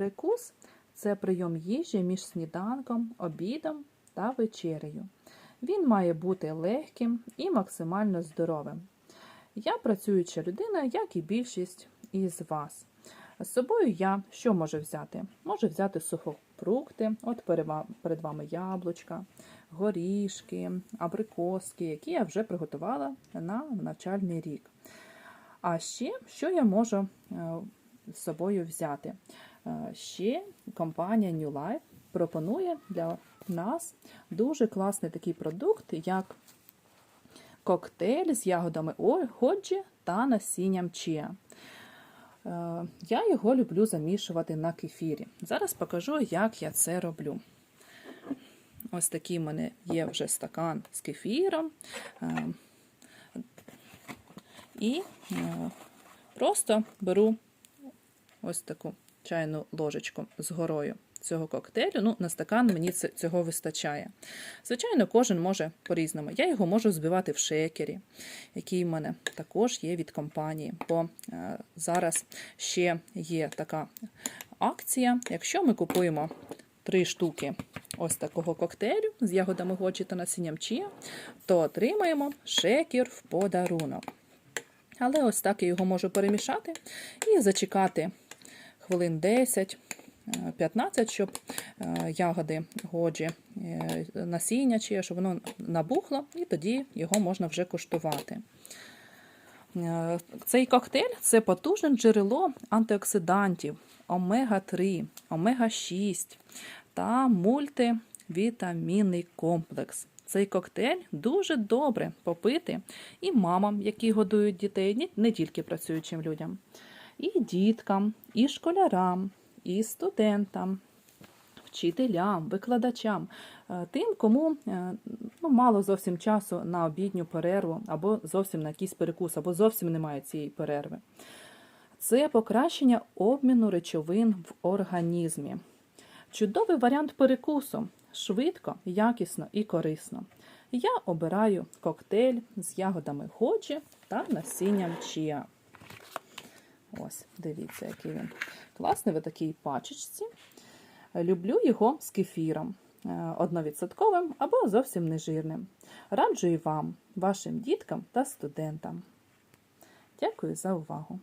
Перекус це прийом їжі між сніданком, обідом та вечерею. Він має бути легким і максимально здоровим. Я працююча людина, як і більшість із вас. З собою я що можу взяти? Можу взяти сухофрукти, от перед вами яблучка, горішки, абрикоски, які я вже приготувала на навчальний рік. А ще що я можу е, з собою взяти? Е, Ще компанія New Life пропонує для нас дуже класний такий продукт, як коктейль з ягодами годжі та насінням чіа. Е, Я його люблю замішувати на кефірі. Зараз покажу, як я це роблю. Ось такий в мене є вже стакан з кефіром. Е, І просто беру ось таку чайну ложечку з горою цього коктейлю. Ну, на стакан мені цього вистачає. Звичайно, кожен може по-різному. Я його можу збивати в шекері, який в мене також є від компанії. Бо е, зараз ще є така акція. Якщо ми купуємо три штуки ось такого коктейлю з ягодами годжі та насінням чія, то отримаємо шекер в подарунок. Але ось так я його можу перемішати і зачекати хвилин 10. е, 15, щоб е, ягоди годжі, е, насіння чи щоб воно набухло, і тоді його можна вже куштувати. Е, Цей коктейль це потужне джерело антиоксидантів омега-3, омега-6 та мультивітамінний комплекс. Цей коктейль дуже добре попити і мамам, які годують дітей, не тільки працюючим людям, і діткам, і школярам, і студентам, вчителям, викладачам, е, тим, кому е, ну, мало зовсім часу на обідню перерву, або зовсім на якийсь перекус, або зовсім немає цієї перерви. Це покращення обміну речовин в організмі. Чудовий варіант перекусу. Швидко, якісно і корисно. Я обираю коктейль з ягодами ходжі та насінням чіа. Ось, дивіться, який він класний в такій пачечці. Люблю його з кефіром, е, одновідсотковим або зовсім нежирним. Раджу і вам, вашим діткам та студентам. Дякую за увагу!